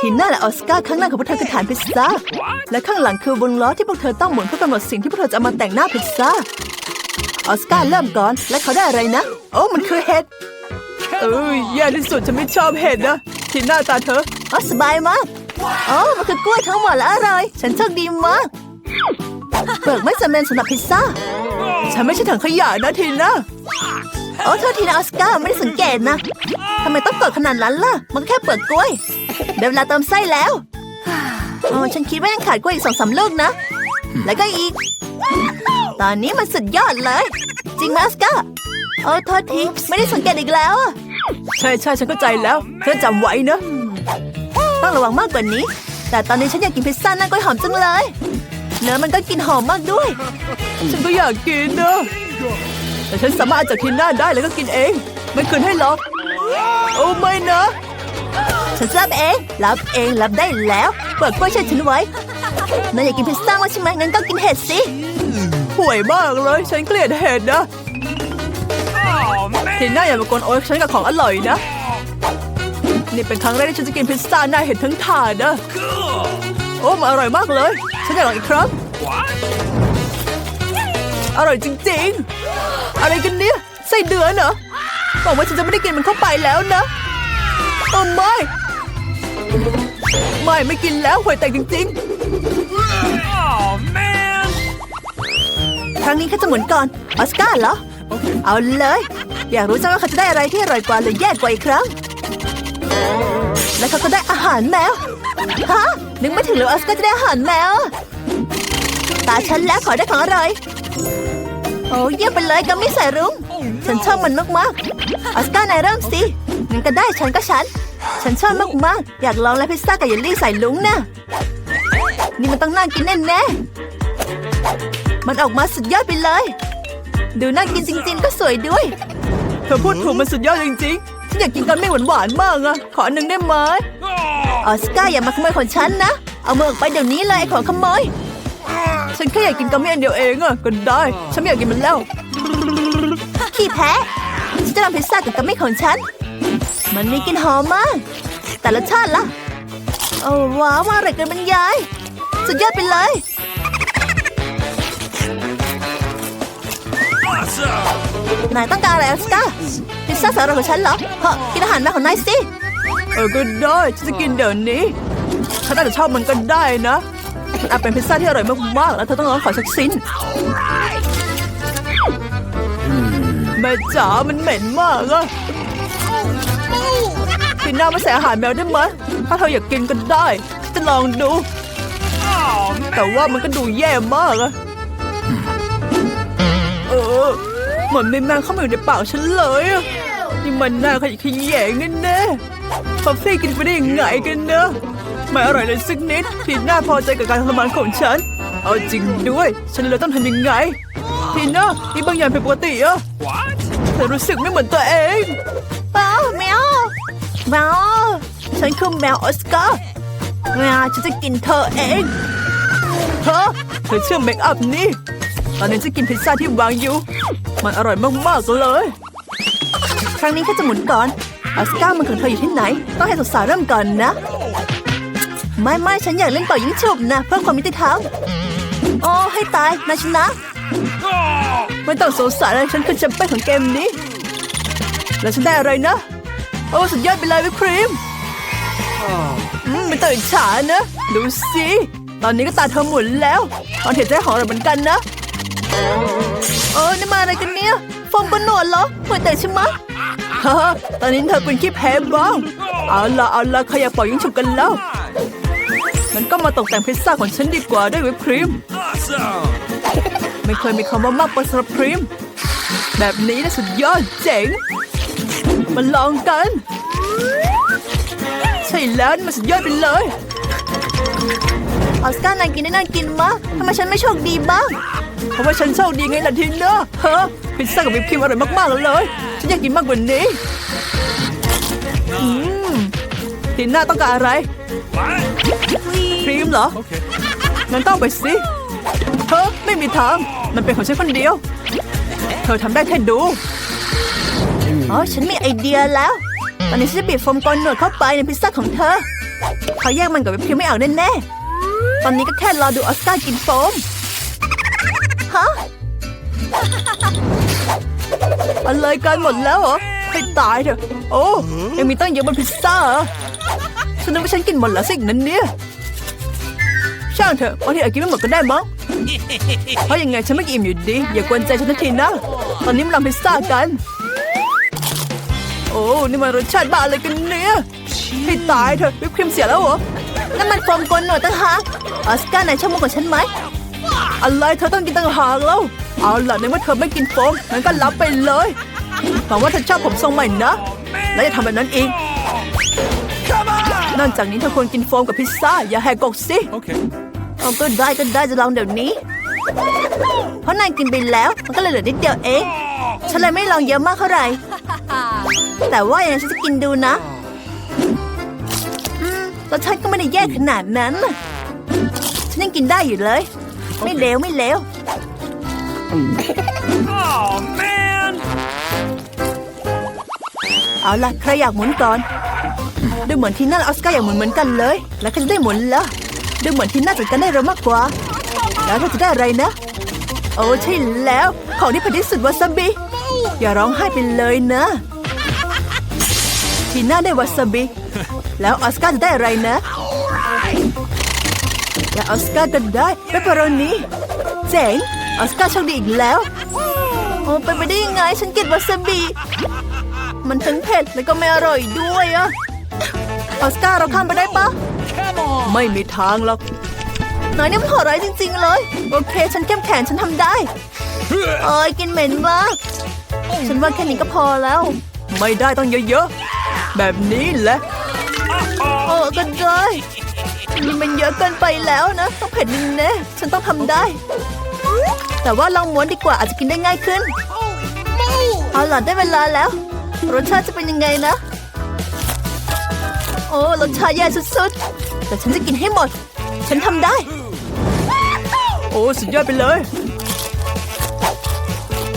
ทีน่าและออสการ์ข้างหน้าของพวกเธอคือฐานพิซซ่า และข้างหลังคือวงล้อที่พวกเธอต้องหมุนเพื่อกำหนดสิ่งที่พวกเธอจะเอามาแต่งหน้าพิซซ่า ออสการ์เริ่มก่อน และเขาได้อะไรนะ โอ้ มันคือเห็ด เอ้ยแย่ที่สุดฉันไม่ชอบเห็ดนะ ทีหน้าตาเธออ๋อสบายมากโอ้มันคือกล้วยทั้งหมดและอร่อย ฉันโชคดีมากเปลือกไม่จำเป็นสำหรับพิซซ่า ฉันไม่ใช่ถังขยะนะทีน่า โอ้โทษทีนะออสการ์ไม่ได้สังเกตนะทำไมต้องกดขนาดนั้นล่ะ มันก็แค่เปลือกกล้วยเดี๋ยวเวลาเติมไส้แล้วโอ้ฉันคิดว่ายังขาดกล้วยอีกสองสามลูกนะ แล้วก็อีก ตอนนี้มันสุดยอดเลย จริงไหมออสการ์โอ้โทษทีไม่ได้สังเกตอีกแล้วอะใช่ใช่ฉันเข้าใจแล้วเธอจำไว้นะต้องระวังมากกว่านี้ แต่ตอนนี้ฉันอยากกินพิซซ่าหน้ากล้วยหอมจังเลยเนื้อมันก็กินหอมมากด้วย ฉันก็อยากกินนะ แต่ฉันสามารถจากทินหน้าได้แล้วก็กินเอง ไม่คืนให้หรอกโอ้ไม่นะ ฉันรับเอง รับเองรับได้แล้วเปิดกล้วยเช่ฉันไว้นายอยากกินพิซซ่ามาใช่ไหมงั้นก็กินเห็ดสิห่วยมากเลย ฉันเกลียดเห็ดนะทีน่าอย่ามากวนโอ๊ยฉันกับของอร่อยนะ นี่เป็นครั้งแรกที่ฉันจะกินพิซซ่าหน้าเห็ดทั้งถาดนะโอ้มันอร่อยมากเลย ฉันอยากลองอีกครั้งอร่อยจริงๆ อะไรกันเนี่ยไส้เดือนเหรอบอกว่าฉันจะไม่ได้กินมันเข้าไปแล้วนะโอ้ไม่ ไม่ไม่กินแล้วห่วยแตกจริง Oh man! ๆครั้งนี้เขาจะหมุนก่อนออสการ์เหรอ เอาเลย อยากรู้จังว่าเขาจะได้อะไรที่อร่อยกว่าหรือแย่กว่าอีกครั้ง และเขาก็ได้อาหารแมวฮะนึกไม่ถึงเลยว่าออสการ์จะได้อาหารแมวตาฉันแล้วขอได้ของอร่อย โอ้เยี่ยมไปเลยกัมมี่ใส่รุ้งฉันชอบมันมากๆออสการ์นายเริ่มสิงั้นก็ได้ฉันก็ฉัน ฉันชอบมากๆ อยากลองแล้วพิซซ่ากับเยลลี่ใส่ลุงนะนี่มันต้องน่ากินแน่ๆมันออกมาสุดยอดไปเลย ดูน่ากินจริง ๆ ก็สวยด้วยเธอพูดถูกมันสุดยอดจริงๆฉันอยากกินกันไม่หวานๆมากอะขอหนึ่งได้ไหม Oh! ออสการ์อย่ามาขโมยของฉันนะ เอามือออกไปเดี๋ยวนี้เลยไอ้ของขโมย ฉันแค่อยากกินกัมมี่อันเดียวเองอะก็ได้ ฉันไม่อยากกินมันแล้ว ขี้แพ้ ฉันจะทำพิซซ่ากับกัมมี่ของฉัน มันมีกลิ่นหอมมาก แต่รสชาติล่ะ โอ้ว้าวอร่อยเกินบรรยาย สุดยอดไปเลย Awesome! นายต้องการอะไรออสการ์พิซซ่าสำหรับของฉันเหรอเฮ้กินอาหารมาของนายสิ เออก็ได้ฉันจะกินเดี๋ยวนี้ ฉันอาจจะชอบมันก็ได้นะ มันอาจเป็นพิซซ่าที่อร่อยมากๆ แล้วเธอต้องลองขอสักชิ้นแม่จ๋ามันเหม็นมากอะพี่หน้ามาใส่อาหารแมวได้ไหมถ้าเธออยากกินก็ได้ จะลองดู Oh แต่ man! ว่ามันก็ดูแย่มากอะเออเหมือนมีแมงเข้ามาอยู่ในปากฉันเลยอะนี่มันน่าขยะแขยงแน่ๆฟอฟฟี่กินไปได้ยังไงกันเนอะ ไม่อร่อยเลยสักนิดทีน่าพอใจกับการทรมานของฉัน เอาจริงด้วย ฉันเลยต้องทำยังไงทีน่ามีบางอย่างผิดปกติอะ What? เธอรู้สึกไม่เหมือนตัวเองเปล่าแมวแมวฉันคือแมวออสการ์แมวฉันจะกินเธอเองเธอเธอเชื่อเมคอัพนี่ตอนนี้จะกินพิซซ่าที่วางอยู่ มันอร่อยมากๆเลย ครั้งนี้แค่จะหมุนก่อนออสการ์มันของเธออยู่ที่ไหน ต้องให้สาวๆเริ่มก่อนนะ ไม่ไม่ฉันอยากเล่นเป่ายิงฉุบนะเพื่อความยุติธรรมโอ้ให้ตายนายชนะ ไม่ต้องสงสัยเลยฉันคือแชมเปี้ยนของเกมนี้ แล้วฉันได้อะไรนะ โอ้สุดยอดไปเลยวิปครีมอืมไม่ต้องอิจฉานะดูสิตอนนี้ก็ตาเธอหมุนแล้วตอนเห็นใจหอมอะไรเหมือนกันนะเออนี่มาอะไรกันเนี่ยฟอมบนหนวดเหรอหัวแต่ใช่ไหมะฮ่าตอนนี้เธอเป็นขี้แพ้บ้างเอาละเอาละใครอยากปล่อยยิงฉุกกันแล้ว งั้นก็มาตกแต่งพิซซ่าของฉันดีกว่าด้วยวิปครีม Awesome! ไม่เคยมีคำว่ามากกว่าสำหรับพริมแบบนี้นะสุดยอดเจ๋ง มาลองกัน ใช่แล้วนี่มันสุดยอดไปเลยออสการ์นายกินได้น่ากินมากทำไมฉันไม่โชคดีบ้าง เพราะว่าฉันโชคดีไงล่ะทีเนอะเฮ้อพิซซ่ากับวิปครีมอร่อยมากๆเลย ฉันอยากกินมากกว่านี้ อืมทีน่าต้องการอะไร What? ครีมเหรอ Okay. งั้นก็เอาไปสิเธอไม่มีทาง มันเป็นของฉันคนเดียว เธอทำได้แค่ดูอ๋อฉันมีไอเดียแล้ว ตอนนี้ฉันจะบีบโฟมกลอนหนวดเข้าไปในพิซซ่าของเธอ เขาแยกมันกับวิปครีมไม่เอาแน่ๆ ตอนนี้ก็แค่รอดูออสการ์กินโฟม ฮะอะไรกันหมดแล้วเหรอ ให้ตายเถอะ โอ้ ยังมีตั้งเยอะบนพิซซ่าเหรอ ฉันนึกว่าฉันกินหมดแล้วสิ่งนั้นเนี่ย ช่างเถอะบางทีอาจกินไม่หมดก็ได้มั้ง เพราะยังไงฉันไม่อิ่มอยู่ดี อย่ากวนใจฉันทันทีนะ ตอนนี้มาลองพิซซ่ากัน โอ้ นี่มันรสชาติบ้าอะไรกันเนี่ยให้ตายเถอะวิปครีมเสียแล้วเหรอนั่นมันโฟมกลหน่อยตั้งหากออสการ์นายชอบมุกของฉันไหม อะไรเธอต้องกินตั้งหากแล้ว เอาล่ะในเมื่อเธอไม่กินโฟมงั้นก็รับไปเลยหวังว่าเธอชอบผมทรงใหม่นะ และอย่าทำแบบนั้นอีก นอกจากนี้เธอควรกินโฟมกับพิซซ่า อย่าแหกกฎสิ Okay. เอาก็ได้ก็ได้จะลองเดี๋ยวนี้ เพราะนายกินไปแล้ว มันก็เลยเหลือนิดเดียวเองฉันเลยไม่ลองเยอะมากเท่าไหร่ แต่ว่าอย่างนั้นฉันจะกินดูนะอืมรสชาติก็ไม่ได้แย่ขนาดนั้นน่ะฉันยังกินได้อยู่เลย ไม่เลวไม่เลว Oh man! เอาล่ะ ใครอยากหมุนก่อนดู เหมือนที่นั่นออสการ์อย่ากหมุนเหมือนกันเลย แล้วก็จะได้หมุนแล้วดูเหมือนที่น่าจัดการได้เร็วมากกว่า แล้วเธอจะได้อะไรนะ โอ้ใช่แล้ว ของที่เผ็ดที่สุดวาซาบิ อย่าร้องไห้ไปเลยนะ ทีน่าได้วาซาบิ แล้วออสการ์จะได้อะไรนะและออสการ์ก็ได้เปปเปอโรนีเจ๋งออสการ์โชคดีอีกแล้ว โอ้ไปนไปได้ยังไงฉันกลียดวาซาบิ มันทั้งเผ็ดแล้วก็ไม่อร่อยด้วยอะ ออสการ์เราข้ามไปได้ปะ Come on! ไม่มีทางหรอกนายนี่มันโหดร้ายจริง ๆ เลย โอเค ฉันเข้มแข็งฉันทำได้เอ้ยกินเหม็นมาก ฉันว่าแค่นี้ก็พอแล้ว ไม่ได้ต้องเยอะๆ แบบนี้แหละ Uh-oh! โอ้ก็ได้นี่มันเยอะเกินไปแล้วนะ ต้องเผ็ดแน่ๆฉันต้องทำได้ แต่ว่าลองม้วนดีกว่าอาจจะกินได้ง่ายขึ้นเอาล่ะได้เวลาแล้ว รสชาติจะเป็นยังไงนะโอ้รสชาติแย่สุดๆ แต่ฉันจะกินให้หมด ฉันทำได้ โอ้สุดยอดไปเลย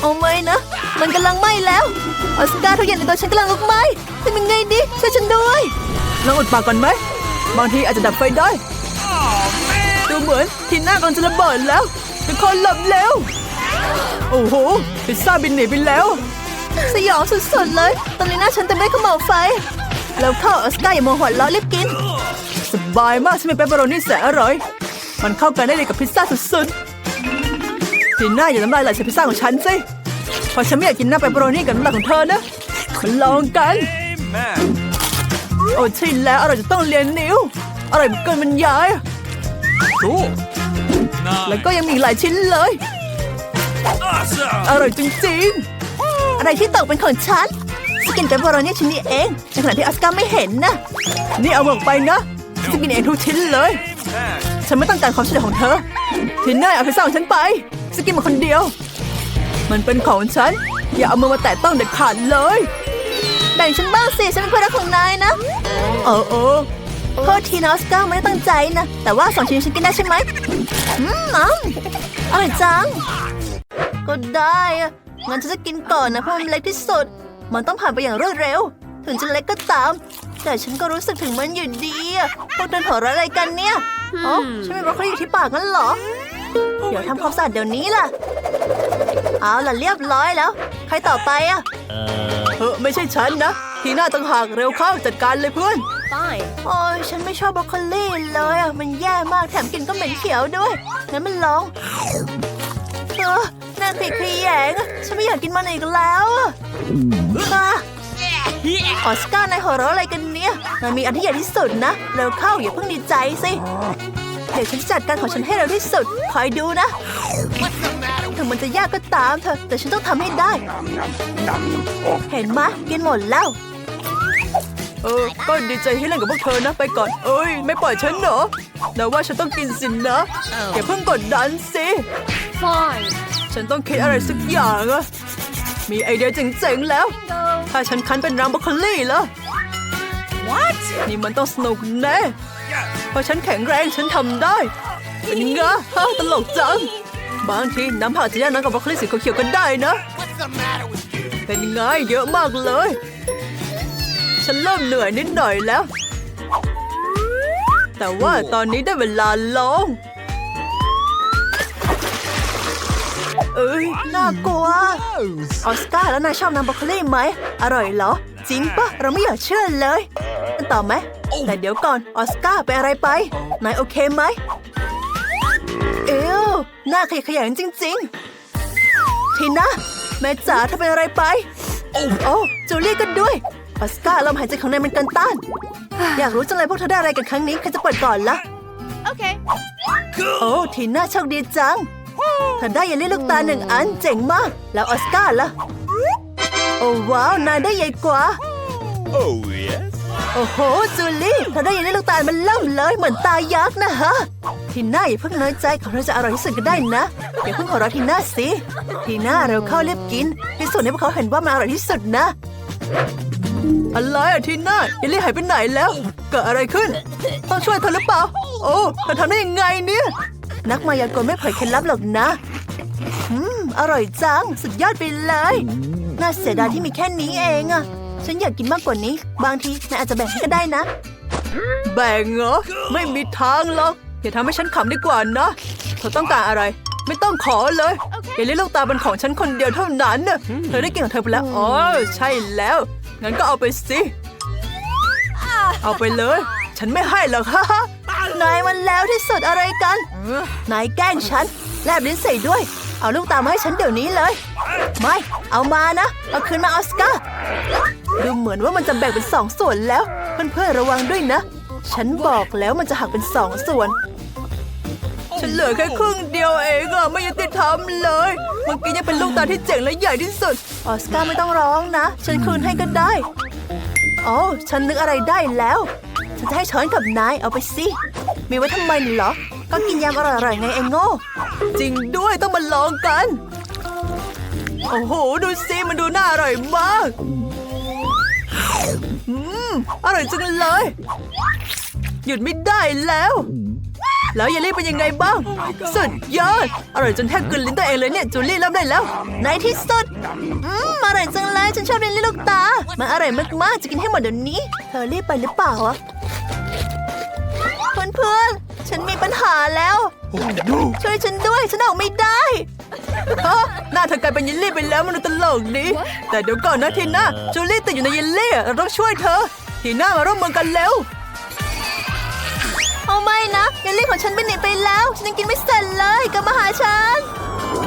เอาไหมนะ มันกำลังไหม้แล้ว ออสการ์ทุกอย่างในตัวฉันกำลังลุกไหม้ทำยังไงดีช่วยฉันด้วยลองอุดปากก่อนไหม บางทีอาจจะดับไฟได้ Oh man! ดูเหมือนทีหน้ากำลังจะระเบิดแล้วทุกคนหลบเร็ว โอ้โหพิซซ่าบินหนีไปแล้ว สยองสุดๆเลย ตอนนี้หน้าฉันเต็มไปด้วยขมเหลาวไฟ แล้วเข้าออสการ์อย่าโมโหล้อรีบกิน สบายมากใช่ไหมเปปเปอโรนี่แสนอร่อย มันเข้ากันได้เลยกับพิซซ่าสุดๆทีหน้าอย่าน้ำลายไหลใส่พิซซ่าของฉันสิเพราะฉันไม่อยากกินหน้าเปปเปอโรนี่กับน้ำลายของเธอนะมาลองกันโอ้ใช่แล้วอร่อยจะต้องเรียนนิ้วอร่อยเกินบรรยายแล้วก็ยังมีหลายชิ้นเลย Awesome! อร่อยจริงๆ อะไรที่ตกเป็นของฉัน สกินเปปเปอโรนี่ชิ้นนี้เองในขณะที่ออสการ์ไม่เห็นนะ นี่เอาหมกไปนะ สกินเองทุกชิ้นเลย ฉันไม่ต้องการความช่วยเหลือของเธอทีน่าเอาพิซซ่าของฉันไป สกินมาคนเดียว มันเป็นของฉัน อย่าเอามือมาแตะต้องเด็ดขาดเลย แบ่งฉันบ้างสิ ฉันเป็นเพื่อนรักของนายนะเออเออโทษทีนะออสการ์ไม่ได้ตั้งใจนะ แต่ว่าสองชิ้นฉันกินได้ใช่ไหมอืมอืมอร่อยจัง ก็ได้อะงั้นฉันจะกินก่อนนะเพราะมันเล็กที่สุด มันต้องผ่านไปอย่างรวดเร็ว ถึงจะเล็กก็ตาม แต่ฉันก็รู้สึกถึงมันอยู่ดีอะพวกเดินหัวเราะอะไรกันเนี่ยอ๋อฉันมีบรอกโคลีอยู่ที่ปากงั้นเหรอ เดี๋ยวทำความสะอาดเดี๋ยวนี้ล่ะ เอาล่ะเรียบร้อยแล้ว ใครต่อไปอะเออไม่ใช่ฉันนะ ทีหน้าต่างหากเร็วเข้าจัดการเลยเพื่อน Fine. โอ้ยฉันไม่ชอบบรอกโคลีเลยอะมันแย่มากแถมกลินก็เหม็นเขียวด้วยงั้นมันลองเออ น่าติดขยง ฉันไม่อยากกินมันอีกแล้วอะอะออสการ์นายหัวเราะอะไรกันเนี่ยนายมีอันที่ใหญ่ที่สุดนะ เร็วเข้าอย่าเพิ่งดีใจสิเดี๋ยวฉันจัดการของฉันให้เร็วที่สุด คอยดูนะ ถึงมันจะยากก็ตามเถอะแต่ฉันต้องทำให้ได้ เห็นไหมกินหมดแล้ว เออ ก็ดีใจที่เล่นกับพวกเธอนะ ไปก่อน เอ้ย ไม่ปล่อยฉันเหรอแต่ว่าฉันต้องกินสินนะอย่าเพิ่งกดดันสิ Fine. ฉันต้องคิดอะไรสักอย่างอะมีไอเดียเจ๋งๆแล้ว ถ้าฉันคั้นเป็นน้ำบรอกโคลี่แล้ว What? นี่มันต้องสนุกแน่เพราะฉันแข็งแรงฉันทำได้เป็นไงฮะตลกจัง บางทีน้ำผักจะแยกน้ำกับบรอกโคลี่สีเขียวๆก็ได้นะ เป็นไงเยอะมากเลย ฉันเริ่มเหนื่อยนิดหน่อยแล้ว แต่ว่าตอนนี้ได้เวลาลอง เอ้ยน่ากลัว ออสการ์แล้วนายชอบน้ำบรอกโคลีไหม อร่อยเหรอ จริงปะเราไม่อยากเชื่อเลยกันต่อไหม แต่เดี๋ยวก่อน ออสการ์เป็นอะไรไป นายโอเคไหม เอวหน้าขยะแขยงจริง ๆ ทีนะ แม่จ๋าเธอเป็นอะไรไป โอ้จูเลียก็ด้วย ออสการ์ลมหายใจของนายมันกันต้าน อยากรู้จังเลยพวกเธอได้อะไรกันครั้งนี้ ใครจะเปิดก่อนละ Okay. โอ้ ทีน่าโชคดีจัง เธอได้เยลลี่ลูกตาหนึ่งอันเจ๋งมาก แล้วออสการ์ล่ะ โอ้ว้าวนายได้ใหญ่กว่า Oh, yes. โอ้โหจูลี่เธอได้เยลลี่ลูกตาลมันเริ่มเลยเหมือนตายักษ์นะฮะ ทีน่าอย่าเพิ่งน้อยใจของเธอจะอร่อยที่สุดก็ได้นะอย่าเพิ่งหัวเราะทีน่าสิทีน่าเราเข้ารีบกินพิสูจน์ให้พวกเขาเห็นว่ามันอร่อยที่สุดนะอะไรอะทีน่าเยลลี่หายไปไหนแล้ว เกิดอะไรขึ้น ต้องช่วยเธอหรือเปล่า โอ้เธอทำได้ยังไงเนี่ย นักมายากลไม่เผยเคล็ดลับหรอกนะ อืม อร่อยจัง สุดยอดไปเลย น่าเสียดายที่มีแค่นี้เองอะฉันอยากกินมากกว่านี้ บางทีนายอาจจะแบ่งให้ก็ได้นะ แบ่งเหรอ ไม่มีทางหรอก อย่าทำให้ฉันขำดีกว่านะ เธอต้องการอะไร ไม่ต้องขอเลยอย่าเล่นลูกตาเป็นของฉันคนเดียวเท่านั้นน่ะเธอได้กินของเธอไปแล้ว อ๋อ ใช่แล้ว งั้นก็เอาไปสิ เอาไปเลย ฉันไม่ให้หรอกฮ่าฮ่า นายมันแล้วที่สุดอะไรกัน นายแกล้งฉัน แลบลิ้นใส่ด้วย เอาลูกตามาให้ฉันเดี๋ยวนี้เลย ไม่ เอามานะ เอาคืนมาออสการ์ ดูเหมือนว่ามันจะแบ่งเป็นสองส่วนแล้ว เพื่อนๆระวังด้วยนะ ฉันบอกแล้วมันจะหักเป็นสองส่วน ฉันเหลือแค่ครึ่งเดียวเองอะไม่ยุติธรรมเลย เมื่อกี้ยังเป็นลูกตาที่เจ๋งและใหญ่ที่สุด ออสการ์ไม่ต้องร้องนะ ฉันคืนให้ก็ได้โอ้ฉันนึกอะไรได้แล้ว ฉันจะให้ช้อนกับนายเอาไปสิ มีไว้ทำไมเหรอ ก็กินยำอร่อยๆไงไอ้โง่ จริงด้วยต้องมาลองกัน โอ้โห ดูสิมันดูน่าอร่อยมากอืมอร่อยจังเลย หยุดไม่ได้แล้ว แล้วเยลลี่เป็นยังไงบ้าง สุดยอด อร่อยจนแทบกลืนลิ้นตัวเองเลยเนี่ย จูลี่เริ่มได้แล้ว ในที่สุด อืม อร่อยจังเลย ฉันชอบเยลลี่ลูกตา มันอร่อยมากๆ จะกินให้หมดเดี๋ยวนี้ เธอรีบไปหรือเปล่าอะ พื่อนๆ ฉันมีปัญหาแล้ว ช่วยฉันด้วย ฉันออกไม่ได้ฮะหน้าเธอกลายเป็นเยลลี่ไปแล้วมันดูตลกดี แต่เดี๋ยวก่อนนะทีน่าจูลี่ติดอยู่ในเยลลี่อะเราต้องช่วยเธอ ทีน่ามาร่วมมือกันเร็วเอาไม่นะเยลลี่ของฉันไปไหนไปแล้ว ฉันยังกินไม่เสร็จเลยกลับมาหาฉัน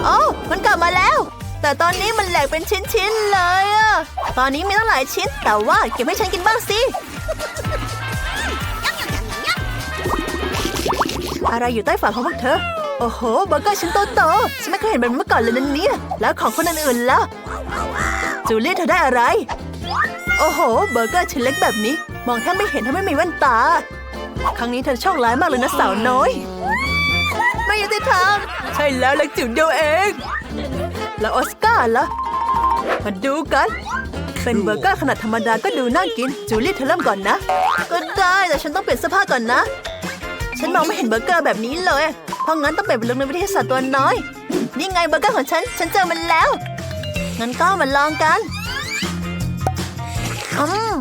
โอ้มันกลับมาแล้ว แต่ตอนนี้มันแหลกเป็นชิ้นๆเลยอะตอนนี้มีตั้งหลายชิ้น แต่ว่าเก็บให้ฉันกินบ้างสิ อะไรอยู่ใต้ฝาของพวกเธอ โอ้โหเบอร์เกอร์ชิ้นโตๆฉันไม่เคยเห็นแบบนี้มาก่อนเลยนะเนี่ย แล้วของคนอื่นๆล่ะ จูเลียเธอได้อะไร โอ้โห เบอร์เกอร์ชิ้นเล็กแบบนี้ มองแทบไม่เห็นถ้าไม่มีแว่นตา ครั้งนี้เธอโชคร้ายมากเลยนะสาวน้อย ไม่ยุติธรรมใช่แล้วเล็กจิ๋วเดียวเอง แล้วออสการ์ล่ะ มาดูกันเป็นเบอร์เกอร์ขนาดธรรมดาก็ดูน่ากิน จูลี่เธอเริ่มก่อนนะ ก็ได้แต่ฉันต้องเปลี่ยนเสื้อผ้าก่อนนะ ฉันมองไม่เห็นเบอร์เกอร์แบบนี้เลย เพราะงั้นต้องเปลี่ยนเป็นลุคในวิทยาศาสตร์ตัวน้อย นี่ไงเบอร์เกอร์ของฉัน ฉันเจอมันแล้ว งั้นก็มาลองกัน อืม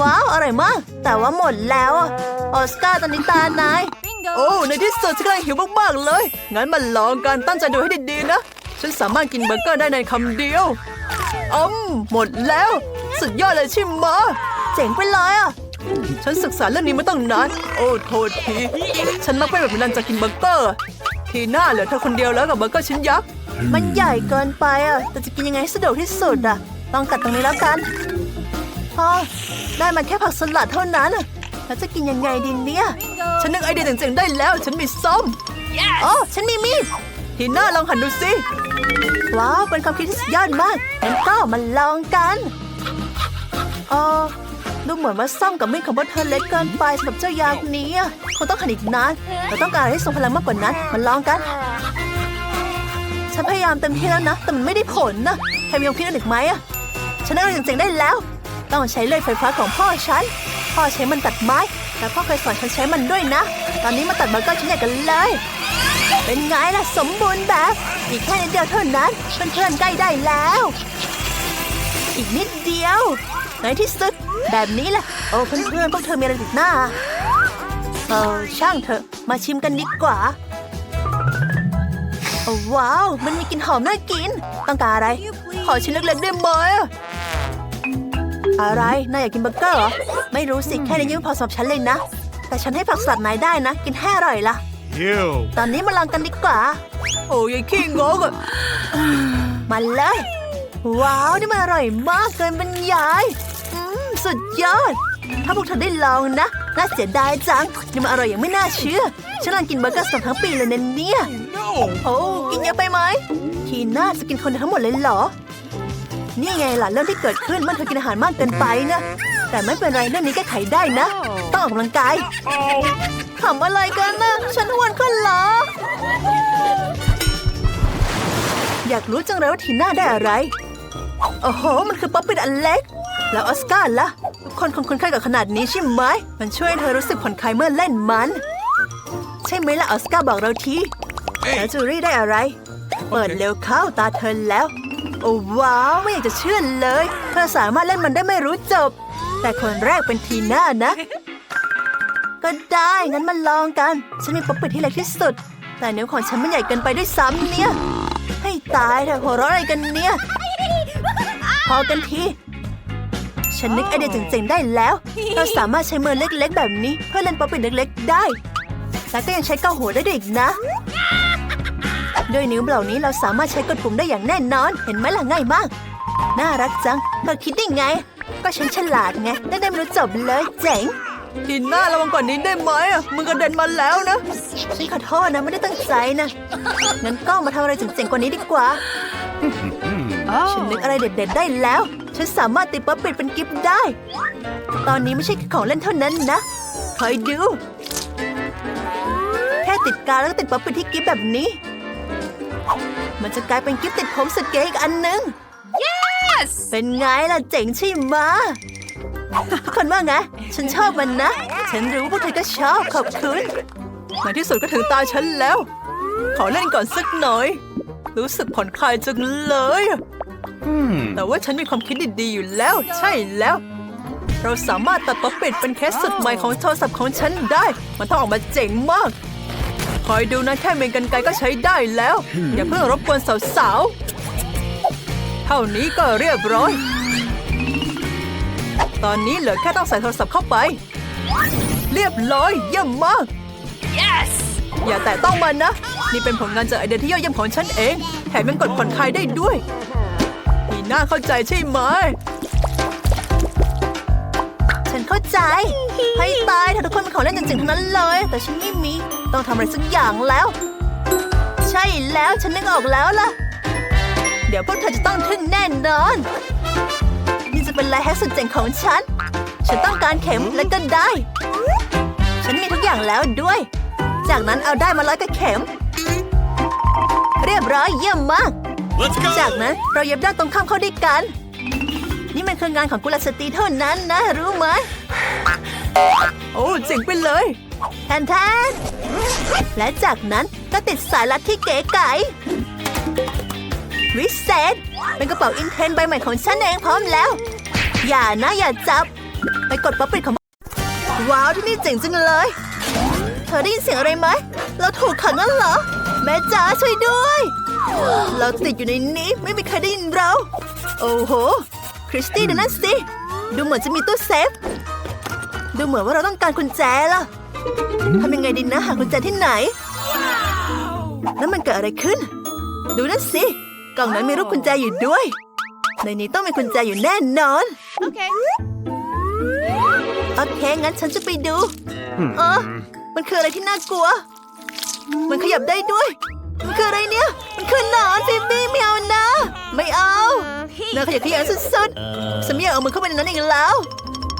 ว้าว อร่อยมาก แต่ว่าหมดแล้วอะออสการ์ตอนนี้ตานาย Bingo. โอ้ ในที่สุดฉันกำลังหิวมากๆเลย งั้นมาลองกันตั้งใจดูให้ดีๆนะ ฉันสามารถกินเบอร์เกอร์ได้ในคำเดียวอืมหมดแล้ว สุดยอดเลยใช่ไหมะเจ๋งไปเลยอะ ฉันศึกษาเรื่องนี้มาตั้งนาน โอ้โทษที ฉันมักเป็นแบบนั้นจะกินเบอร์เกอร์ ทีหน้าเหลือเธอคนเดียวแล้วกับเบอร์เกอร์ชิ้นยักษ์ มันใหญ่เกินไปอะ แต่จะกินยังไงให้สะดวกที่สุดอะ ต้องกัดตรงนี้แล้วกันพอได้มาแค่ผักสลัดเท่านั้นน่ะแล้วจะกินยังไงดีเนี่ย Bingo. ฉันนึกไอเดียเจ๋งๆได้แล้ว ฉันมีส้ม Yes. โอ้ฉันมีมีด ทีน่าลองหันดูสิ ว้าว เป็นความคิดที่สุดยอดมากงั้นก็มาลองกันเออ ดูเหมือนว่าส้มกับมีดของพวกเธอเล็กเกินไปสำหรับเจ้ายักษ์นี้คงต้องหันอีกนานเราต้องการอะไรที่ทรงพลังมากกว่านั้นมาลองกัน ฉันพยายามเต็มที่แล้วนะ แต่มันไม่ได้ผลนะใครมีความคิดอะไรอีกไหมอะฉันได้อะเจ๋งได้แล้ว ต้องใช้เลื่อยไฟฟ้าของพ่อฉัน พ่อใช้มันตัดไม้แต่พ่อเคยสอนฉันใช้มันด้วยนะ ตอนนี้มาตัดเบอร์เกอร์ชิ้นใหญ่กันเลย เป็นไงล่ะสมบูรณ์แบบ อีกแค่นิดเดียวเท่านั้นเพื่อนๆใกล้ได้แล้ว อีกนิดเดียว ในที่สุด แบบนี้แหละ โอ้เพื่อนๆพวกเธอมีอะไรติดหน้า เออช่างเถอะ มาชิมกันดีกว่าโอ้ว้าว มันมีกลิ่นหอมน่ากิน ต้องการอะไร ขอชิ้นเล็กๆได้ไหมอะไรนายอยากกินเบอร์เกอร์เหรอ ไม่รู้สิแค่นี้ยังไม่พอสำหรับฉันเลยนะ แต่ฉันให้ผักสลัดนายได้นะ กินให้อร่อยละ Ew. ตอนนี้มาลองกันดีกว่า โอ้ยขี้งกอะมาเลย ว้าว นี่มันอร่อยมากเกินบรรยายอืม สุดยอด ถ้าพวกเธอได้ลองนะ น่าเสียดายจังนี่มันอร่อยอย่างไม่น่าเชื่อ ฉันลองกินเบอร์เกอร์สดทั้งปีเลยนะเนี่ย No. โอ้กินเยอะไปไหม ทีน่าจะกินคนเดียวทั้งหมดเลยเหรอ นี่ไงล่ะเรื่องที่เกิดขึ้นเมื่อเธอกินอาหารมากเกินไปนะ แต่ไม่เป็นไรเรื่องนี้แก้ไขได้นะ ต้องออกกำลังกาย Oh. ขำอะไรกันนะฉันอ้วนขึ้นเหรอ อยากรู้จังเลยว่าทีน่าได้อะไรโอ้โห มันคือป๊อปปี้อันเล็ก แล้วออสการ์ล่ะทุกคนคงคุ้นเคยกับขนาดนี้ใช่ไหม มันช่วยให้เธอรู้สึกผ่อนคลายเมื่อเล่นมัน ใช่ไหมล่ะออสการ์บอกเราทีแล้วจูรี่ได้อะไร เปิดเร็วเข้าตาเธอแล้ว โอ้ว้าวไม่อยากจะเชื่อเลย เธอสามารถเล่นมันได้ไม่รู้จบ แต่คนแรกเป็นทีน่านะ ก็ได้งั้นมาลองกัน ฉันมีป๊อปปี้ที่เล็กที่สุด แต่นิ้วของฉันมันใหญ่เกินไปด้วยซ้ำเนี่ย ให้ตายเถอะหัวเราะอะไรกันเนี่ย พอกันที ฉันนึกไอเดียเจ๋งๆได้แล้ว เราสามารถใช้มือเล็กๆ แบบนี้ เพื่อเล่นป๊อปปี้เล็กๆ ได้แล้วก็ยังใช้เกาหัวได้ด้วยอีกนะ ด้วยนิ้วเหล่านี้เราสามารถใช้กดปุ่มได้อย่างแน่นอน เห็นไหมล่ะง่ายมาก น่ารักจังเธอคิดได้ไง ก็ฉันฉลาดไงได้ได้ไม่รู้จบเลยเจ๋งทีน่าระวังกว่านี้ได้ไหมอะมึงกระเด็นมาแล้วนะฉันขอโทษนะไม่ได้ตั้งใจนะงั้นก็มาทำอะไรเจ๋งๆกว่านี้ดีกว่า ฉันนึกอะไรเด็ดๆได้แล้ว ฉันสามารถติดป๊อปปิดเป็นกิฟต์ได้ ตอนนี้ไม่ใช่แค่ของเล่นเท่านั้นนะ คอยดู แค่ติดกาวแล้วก็ติดป๊อปปิดที่กิฟต์แบบนี้ มันจะกลายเป็นกิฟต์ติดผมสุดเก๋อีกอันหนึง Yes! เป็นไงล่ะเจ๋งใช่ไหมะคนว่าไง ฉันชอบมันนะ ฉันรู้ว่าพวกเธอก็ชอบขอบคุณในที่สุดก็ถึงตาฉันแล้ว ขอเล่นก่อนสักหน่อย รู้สึกผ่อนคลายจังเลย Hmm. แต่ว่าฉันมีความคิดดีๆอยู่แล้ว ใช่แล้ว เราสามารถตัดป๊อปเป็ดเป็นเคสสุดใหม่ของโทรศัพท์ของฉันได้ มันต้องออกมาเจ๋งมาก คอยดูนะแค่เมนกันไกลก็ใช้ได้แล้ว อย่าเพิ่งรบกวนสาวๆ เท่านี้ก็เรียบร้อย ตอนนี้เหลือแค่ต้องใส่โทรศัพท์เข้าไป เรียบร้อยเยี่ยมมาก Yes! อย่าแตะต้องมันนะ นี่เป็นผลงานจากไอเดียที่ยอดเยี่ยมของฉันเอง แถมยังกดผ่อนคลายได้ด้วยมี น่าเข้าใจใช่ไหม ฉันเข้าใจ ให้ตายเธอทุกคนเป็นของเล่นจริงๆทั้งนั้นเลย แต่ฉันไม่มี ต้องทำอะไรสักอย่างแล้ว ใช่แล้วฉันนึกออกแล้วล่ะ เดี๋ยวพวกเธอจะต้องทึ่งแน่นอน นี่จะเป็นลายแฮกสุดเจ๋งของฉัน ฉันต้องการเข็มและก็ได้ ฉันมีทุกอย่างแล้วด้วย จากนั้นเอาได้มาร้อยกับเข็ม เรียบร้อยเยี่ยมมาก Let's go. จากนั้นเราเย็บด้านตรงข้ามเข้าด้วยกัน นี่มันคืองานของกุลสตรีเท่านั้นนะ รู้ไหม โอ้เจ๋งไปเลยแทนแทนและจากนั้นก็ติดสายรัดที่เก๋ไก๋วิเศษเป็นกระเป๋าอินเทนใบใหม่ของฉันเองพร้อมแล้ว อย่านะอย่าจับ ไปกดป๊อปปิดของ ว้าวที่นี่เจ๋งจังเลย เธอได้ยินเสียงอะไรไหม เราถูกขังงั้นเหรอ แม่จ๋าช่วยด้วย เราติดอยู่ในนี้ไม่มีใครได้ยินเรา โอ้โห คริสตี้ดูนั่นสิ ดูเหมือนจะมีตู้เซฟ ดูเหมือนว่าเราต้องการกุญแจล่ะทำยังไงดีนะ หากุญแจที่ไหน แล้วมันเกิดอะไรขึ้น ดูนั่นสิ กล่องนั้นมีรูปกุญแจอยู่ด้วย ในนี้ต้องมีกุญแจอยู่แน่นอน Okay. โอเค งั้นฉันจะไปดู เออ มันคืออะไรที่น่ากลัว มันขยับได้ด้วย มันคืออะไรเนี่ย มันคือหนอนฟิบบี้ไม่เอานะ ไม่เอาน่าขยับขยันสุดๆฉันไม่อยากเอามือเข้าไปในนั้นอีกแล้ว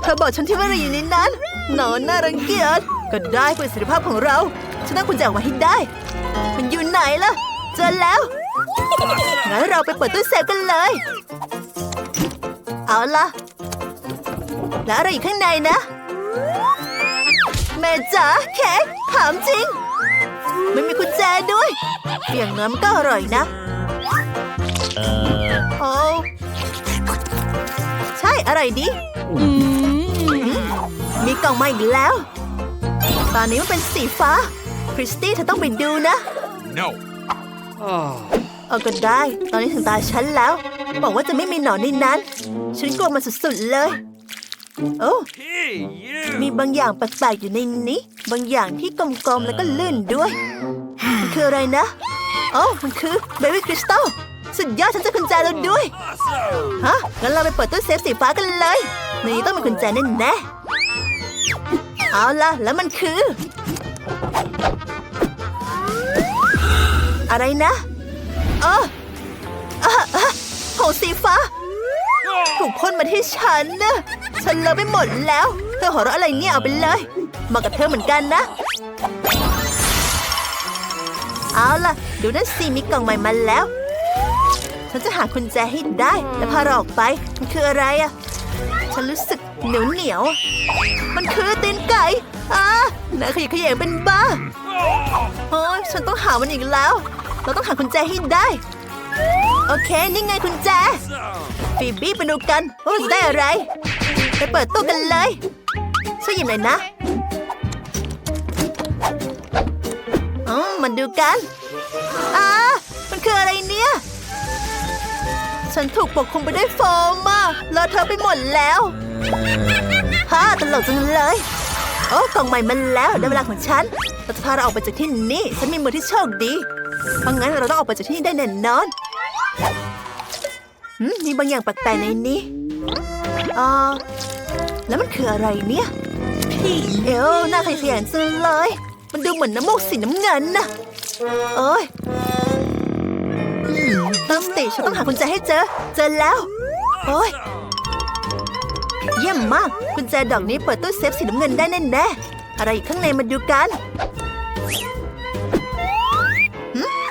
เธอบอกฉันที่ว่าเราอยู่ในนั้นหนอนน่ารังเกียจก็ได้เพื่อประสิทธิภาพของเราฉันต้องคุณจะออกมาให้ได้ มันอยู่ไหนล่ะ เจอแล้วงั้นเราไปเปิดตู้เซฟกันเลย เอาล่ะ แล้วอะไรอยู่ข้างในนะ แม่จ๋าเค้กถามจริง ไม่มีกุญแจด้วยอย่างน้อยมันก็อร่อยนะ โอ้ใช่อร่อยดีมีกล่องมาอีกแล้ว ตอนนี้มันเป็นสีฟ้า คริสตี้เธอต้องไปดูนะ No. เอาก็ได้ ตอนนี้ถึงตาฉันแล้ว บอกว่าจะไม่มีหนอนในนั้น ฉันกลัวมันสุดๆเลย โอ้ Hey, มีบางอย่างแปลกๆอยู่ในนี้ บางอย่างที่กลมๆแล้วก็ลื่นด้วย มันคืออะไรนะโอ้มันคือเบบี้คริสตัลสุดยอดฉันจะกุญแจแล้วด้วย ฮะ งั้นเราไปเปิดตู้เซฟสีฟ้ากันเลยในนี้ต้องมีกุญแจแน่แน่ๆเอาล่ะ แล้วมันคือ อะไรนะเอออะอะผงสีฟ้า ถูกพ่นมาที่ฉันนะฉันเลอะไปหมดแล้ว เธอหัวเราะอะไรเนี่ยเอาไปเลยมากับเธอเหมือนกันนะ เอาล่ะ ดูนั่นสิมีกล่องใหม่มาแล้ว ฉันจะหากุญแจให้ได้ และพาเราออกไป มันคืออะไรอะฉันรู้สึกเหนียวเหนียว มันคือตีนไก่อ่าน่าขยะแขยงเป็นบ้าโอ้ยฉันต้องหามันอีกแล้ว เราต้องหากุญแจให้ได้ โอเค นี่ไงกุญแจฟีบี้ไปดูกันว่าจะได้อะไร ไปเปิดตู้กันเลย ช่วยหยิบหน่อยนะอ๋อมันดูกันอ่ามันคืออะไรเนี่ย ฉันถูกปกคลุมไปด้วยโฟมอะเลอะเทอไปหมดแล้วฮ่าตลกจังเลย โอ้กล่องใหม่มันแล้วได้เวลาของฉันเราจะพาเราออกไปจากที่นี่ ฉันมีมือที่โชคดี เพราะงั้นเราต้องออกไปจากที่นี่ได้แน่นอน มีบางอย่างแปลกๆในนี้อ่าแล้วมันคืออะไรเนี่ย เอวหน้าขยงจังเลย มันดูเหมือนน้ำมูกสีน้ำเงินนะเอ้ยตั้งติฉันต้องหากุญแจให้เจอ เจอแล้ว โอ้ยเยี่ยมมากกุญแจดอกนี้เปิดตู้เซฟสีน้ำเงินได้แน่ๆอะไรอยู่ข้างในมาดูกัน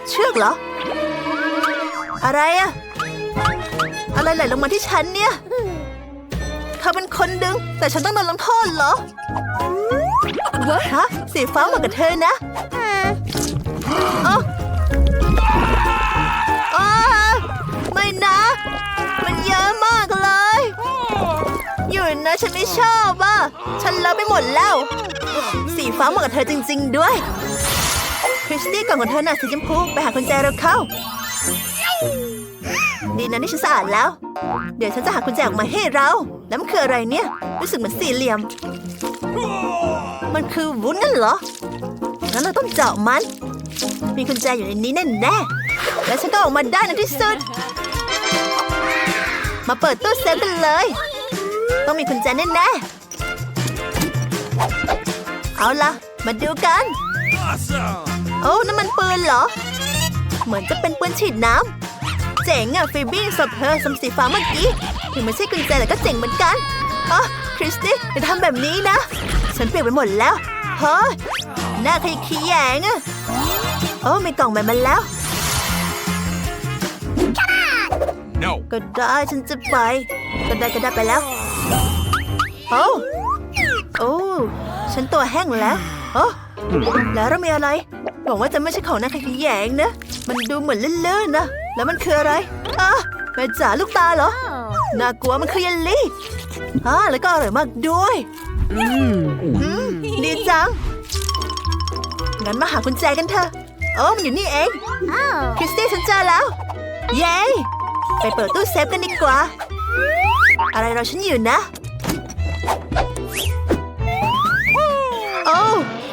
เชือกเหรอ อะไรอะอะไรไหลลงมาที่ฉันเนี่ยเขาเป็นคนดึง แต่ฉันต้องโดนลงโทษเหรอวะฮะสีฟ้าเหมาะกับเธอนะอ้าอ้ไม่นะ มันเยอะมากเลย อยู่นะฉันไม่ชอบอะ ฉันเลอะไปหมดแล้ว สีฟ้าเหมาะกับเธอจริง ๆ ด้วย คริสตี้ก่องของเธอหน่ะสีชมพูไปหากุญแจเราเข้า ดีนะนี่ฉันสะอาดแล้ว เดี๋ยวฉันจะหากุญแจออกมาให้เรา แล้วมันคืออะไรเนี่ย รู้สึกเหมือนสี่เหลี่ยม มันคือวุ้นนั่นเหรอ งั้นเราต้องเจาะมัน มีกุญแจอยู่ในนี้แน่แน่ๆและฉันก็ออกมาได้ในที่สุด มาเปิดตู้เซฟกันเลย ต้องมีกุญแจแน่แน่ๆเอาล่ะมาดูกัน Awesome. โอ้นั่นมันปืนเหรอ เหมือนจะเป็นปืนฉีดน้ำ เจ๋งอะฟีบี้สบเธอสมสีฟ้าเมื่อกี้ถึงไม่ใช่กุญแจแต่ก็เจ๋งเหมือนกันอ๋อคริสตี้อย่าทำแบบนี้นะ ฉันเปลี่ยนไปหมดแล้วเฮ้ยหน้าขยขี้แยงอะโอ้มีกล่องใหม่มาแล้ว No. ก็ได้ฉันจะไป ก็ได้ก็ได้ไปแล้วโอ้โอ้ฉันตัวแห้งแล้วโอ้แล้วเรามีอะไรหวังว่าจะไม่ใช่ของนักขยงนะ มันดูเหมือนลื่นๆนะ แล้วมันคืออะไรอะแม่จ๋าลูกตาเหรอ น่ากลัวมันคือเยลลี่อ่าแล้วก็อร่อยมากด้วยอืมดีจัง งั้นมาหากุญแจกันเถอะโอ้มันอยู่นี่เอง คริสตี้ฉันเจอแล้ว เย้ ไปเปิดตู้เซฟกันดีกว่า อะไรเราฉันอยู่นะ โอ้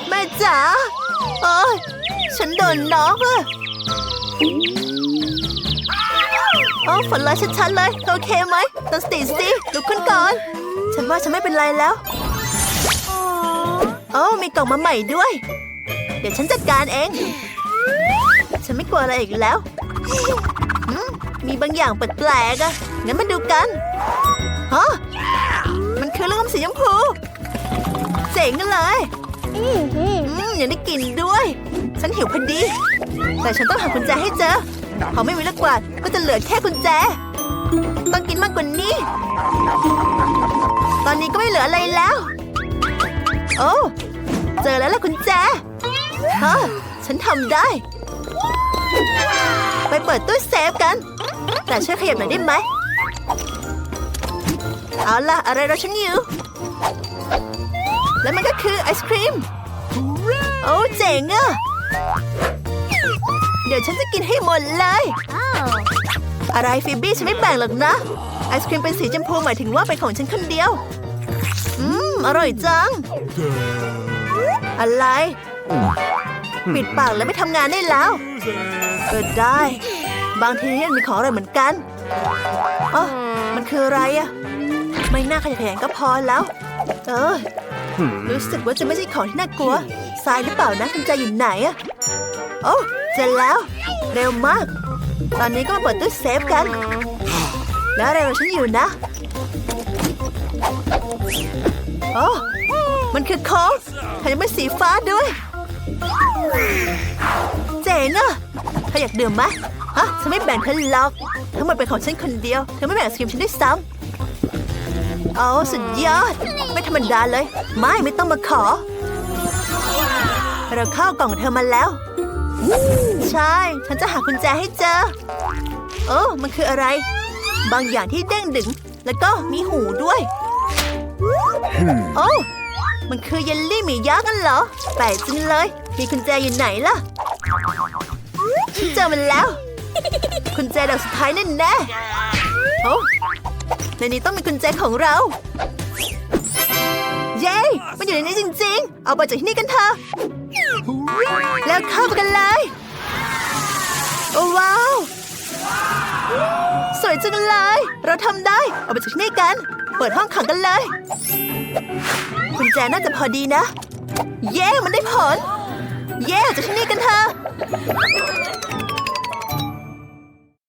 แม่จ๋าโอ้ยฉันโดนน็อกอะโอ้ฝันร้ายชัดๆเลย โอเคไหมตั้งสติสิลุกขึ้นก่อน ฉันว่าฉันไม่เป็นไรแล้วโอ้มีกล่องมาใหม่ด้วย เดี๋ยวฉันจัดการเอง ฉันไม่กลัวอะไรอีกแล้ว มีบางอย่างแปลกๆอะงั้นมาดูกันฮะมันคือลูกอมสีชมพู เจ๋งเลยอืมยังได้กลิ่นด้วย ฉันหิวพอดี แต่ฉันต้องหากุญแจให้เจอ พอไม่มีลูกกวาดก็จะเหลือแค่กุญแจ ต้องกินมากกว่านี้ ตอนนี้ก็ไม่เหลืออะไรแล้ว โอ้เจอแล้วล่ะกุญแจฮะฉันทำได้ ไปเปิดตู้เซฟกัน แต่ช่วยขยับหน่อยได้ไหมเอาล่ะ อะไรเราฉันอยู่ แล้วมันก็คือไอศครีม โอ้เจ๋งอะ เดี๋ยวฉันจะกินให้หมดเลย อะไรฟิบบี้ฉันไม่แบ่งหรอกนะ ไอศครีมเป็นสีชมพูหมายถึงว่าเป็นของฉันคนเดียว อืม อร่อยจัง อะไร ปิดปากแล้วไม่ทำงานได้แล้วเออได้ บางทีมันมีของอะไรเหมือนกันอ๋อมันคืออะไรอะไม่น่าขยะแขยงก็พอแล้ว เออ รู้สึกว่าจะไม่ใช่ของที่น่ากลัวทรายหรือเปล่านะคุณใจอยู่ไหนอะ โอ้เจอแล้ว เร็วมาก ตอนนี้ก็มาเปิดตู้เซฟกัน แล้วอะไรเราฉันอยู่นะ โอ้มันคือโค้กแถมยังเป็นสีฟ้าด้วย เจ๋งอะเธออยากดื่มไหมฮะฉันไม่แบ่งเธอหรอกทั้งหมดเป็นของฉันคนเดียว เธอไม่แบ่งไอศครีมฉันด้วยซ้ำเอาสุดยอด ไม่ธรรมดาเลย ไม่ไม่ต้องมาขอ เราเข้ากล่องเธอมาแล้ว ใช่ ฉันจะหากุญแจให้เจอ โอ้มันคืออะไร บางอย่างที่เด้งดึง แล้วก็มีหูด้วย โอ้มันคือเยลลี่หมียักษ์กันเหรอ แปลกจังเลย มีกุญแจอยู่ไหนล่ะ ฉันเจอมันแล้ว กุญแจดอกสุดท้ายแน่แน่โอ้ในนี้ต้องมีกุญแจของเรา ย้มันอยู่ในนี้จริง ๆ เอาไปจากที่นี่กันเถอะ แล้วเข้าไปกันเลย โอ้ว้าว สวยจังเลย เราทำได้ เอาไปจากที่นี่กัน เปิดห้องขังกันเลย กุญแจน่าจะพอดีนะ เย้ มันได้ผล เย้จากที่นี่กันเถอะ